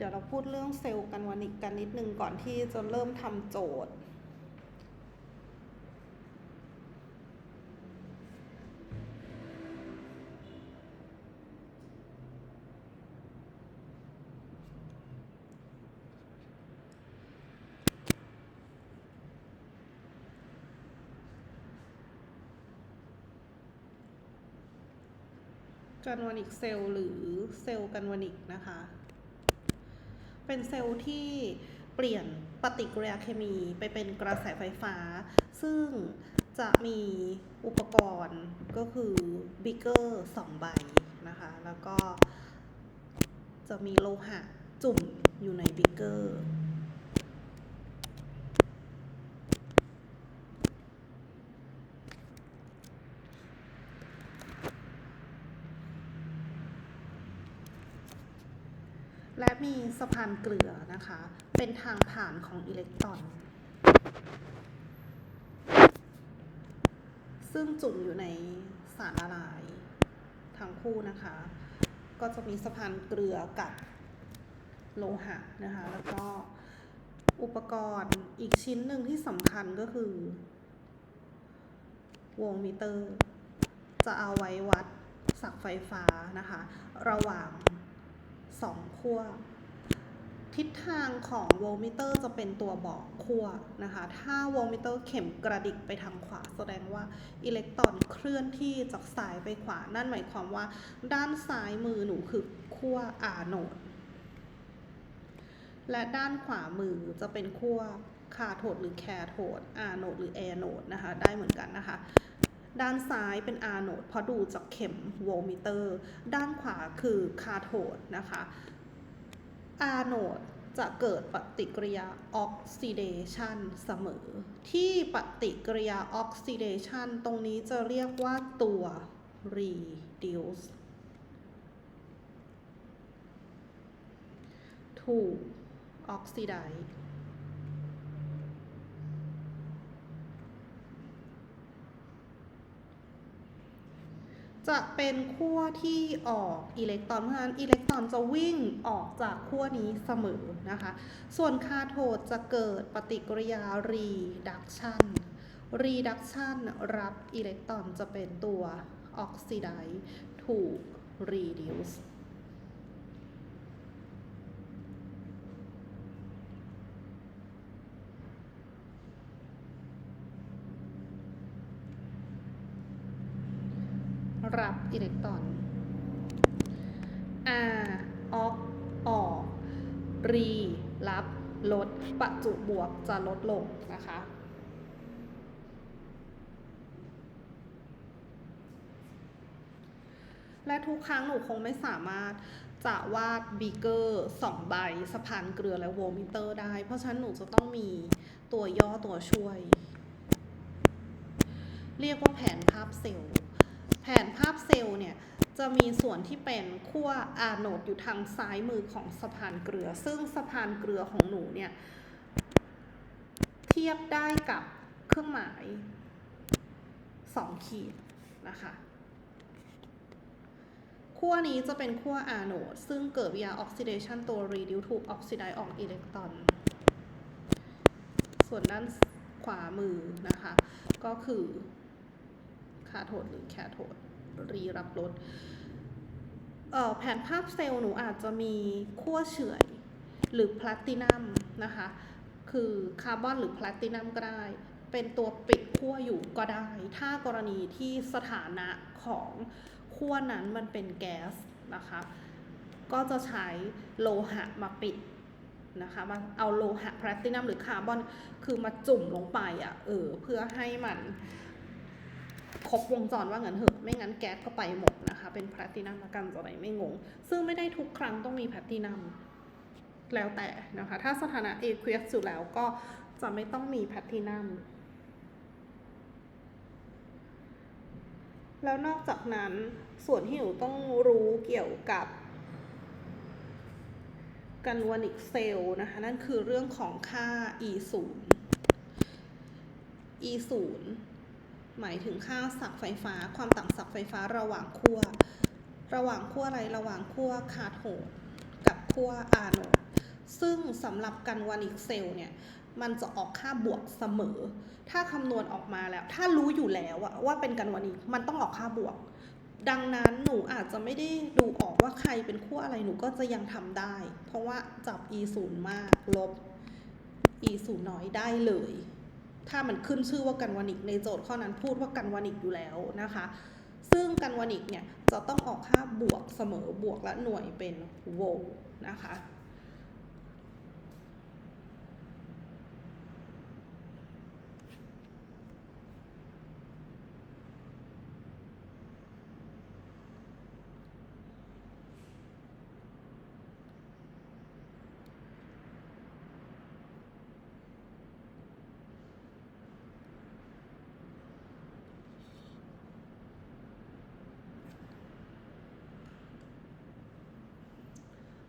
เดี๋ยวเราพูดเรื่องเซลล์กันวานิกกันนิดนึงก่อนที่จะเริ่มทำโจทย์ กันวานิกเซลล์หรือเซลล์กันวานิกนะคะ เป็นเซลล์ที่เปลี่ยนปฏิกิริยาเคมีไปเป็นกระแสไฟฟ้า ซึ่งจะมีอุปกรณ์ก็คือบิกเกอร์สองใบนะคะ แล้วก็จะมีโลหะจุ่มอยู่ในบิกเกอร์ และมีสะพานเกลือนะคะ เป็นทางผ่านของอิเล็กตรอน ซึ่งจุ่มอยู่ในสารละลายทั้งคู่นะคะ ก็จะมีสะพานเกลือกับโลหะนะคะ แล้วก็อุปกรณ์อีกชิ้นหนึ่งที่สำคัญก็คือ วงมิเตอร์ จะเอาไว้วัดสักไฟฟ้านะคะ ระหว่าง สองขั้วทิศทางของโวลมิเตอร์จะเป็นตัวบอกขั้วนะคะ ถ้าโวลมิเตอร์เข็มกระดิกไปทางขวา แสดงว่าอิเล็กตรอนเคลื่อนที่จากซ้ายไปขวา นั่นหมายความว่า ด้านซ้ายมือหนูคือขั้วอาโนด และด้านขวามือจะเป็นขั้วคาโทดหรือแคโทดอาโนดหรือแอโนดนะคะ ได้เหมือนกันนะคะ ด้านซ้ายเป็นอาโนดเพราะดูจากเข็มโวลต์มิเตอร์ ด้านขวาคือคาโทดนะคะอาโนดจะเกิดปฏิกิริยาออกซิเดชันเสมอ ที่ปฏิกิริยาออกซิเดชันตรงนี้จะเรียกว่าตัว reduce ถูก oxidize จะเป็นขั้วที่ออกอิเล็กตรอนเพราะฉะนั้นอิเล็กตรอนจะวิ่งออกจากขั้วนี้เสมอนะคะ ส่วนคาโทดจะเกิดปฏิกิริยารีดักชันรีดักชันรับอิเล็กตรอนจะเป็นตัวออกซิไดถูกรีดิวส์ รับอิเล็กตรอน R ออกออก รีรับ ลด ประจุบวกจะลดลงนะคะและทุกครั้งหนูคงไม่สามารถจะวาดบีเกอร์สองใบสะพานเกลือและโวลต์มิเตอร์ได้ เพราะฉะนั้นหนูจะต้องมีตัวย่อตัวช่วย เรียกว่าแผนภาพเซลล์ นภาพเซลล์เนี่ยจะมีส่วนที่เป็นขั้วอาโนดอยู่ทางซ้ายมือของสะพานเกลือ ซึ่งสะพานเกลือของหนูเนี่ยเทียบได้กับเครื่องหมายสองขีดนะคะขั้วนี้จะเป็นขั้วอาโนด ซึ่งเกิดวิยาออกซิเดชันตัว reduce ถูกออกซิไดออกอิเล็กตรอน ส่วนด้านขวามือนะคะ ก็คือ คาโทดหรือแคโทดรีรับรสแผนภาพเซลล์หนูอาจจะมีขั้วเฉื่อยหรือแพลตินัมนะคะ คือคาร์บอนหรือแพลตินัมก็ได้ เป็นตัวปิดขั้วอยู่ก็ได้ ถ้ากรณีที่สถานะของขั้วนั้นมันเป็นแก๊สนะคะ ก็จะใช้โลหะมาปิดนะคะมาเอาโลหะแพลตินัมหรือคาร์บอน คือมาจุ่มลงไปอะ เออ เพื่อให้มัน ครบวงจรว่างั้นเหอะ ไม่งั้นแก๊สก็ไปหมดนะคะ เป็นแพลตินัมละกันจะได้ไม่งง ซึ่งไม่ได้ทุกครั้งต้องมีแพลตินัมแล้วแต่นะคะ ถ้าสถานะเอควีสอยู่แล้วก็จะไม่ต้องมีแพลตินัมแล้วนอกจากนั้นส่วนที่หนูต้องรู้เกี่ยวกับกันวานิกเซลล์นะคะ นั่นคือเรื่องของค่า e 0 e 0 หมายถึงค่าสักไฟฟ้า ความต่างสักไฟฟ้าระหว่างขั้ว ระหว่างขั้วอะไร ระหว่างขั้วคาโทดกับขั้วอาโนด ซึ่งสำหรับกันวานิกเซลเนี่ยมันจะออกค่าบวกเสมอ ถ้าคำนวณออกมาแล้ว ถ้ารู้อยู่แล้วว่าเป็นกันวานิกมันต้องออกค่าบวก ดังนั้นหนูอาจจะไม่ได้ดูออกว่าใครเป็นขั้วอะไรหนูก็จะยังทำได้ เพราะว่าจับ e 0มากลบ e 0น้อยได้เลย ถ้ามันขึ้นชื่อว่ากันวานิกในโจทย์ข้อนั้นพูดว่ากันวานิกอยู่แล้วนะคะ ซึ่งกันวานิกเนี่ยจะต้องออกค่าบวกเสมอบวกและหน่วยเป็นโวลต์นะคะ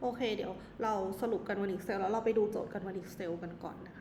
โอเคเดี๋ยวเราสรุปกันวันอีกเซลแล้วเราไปดูโจทย์กันวันอีกเซลกันก่อนนะคะ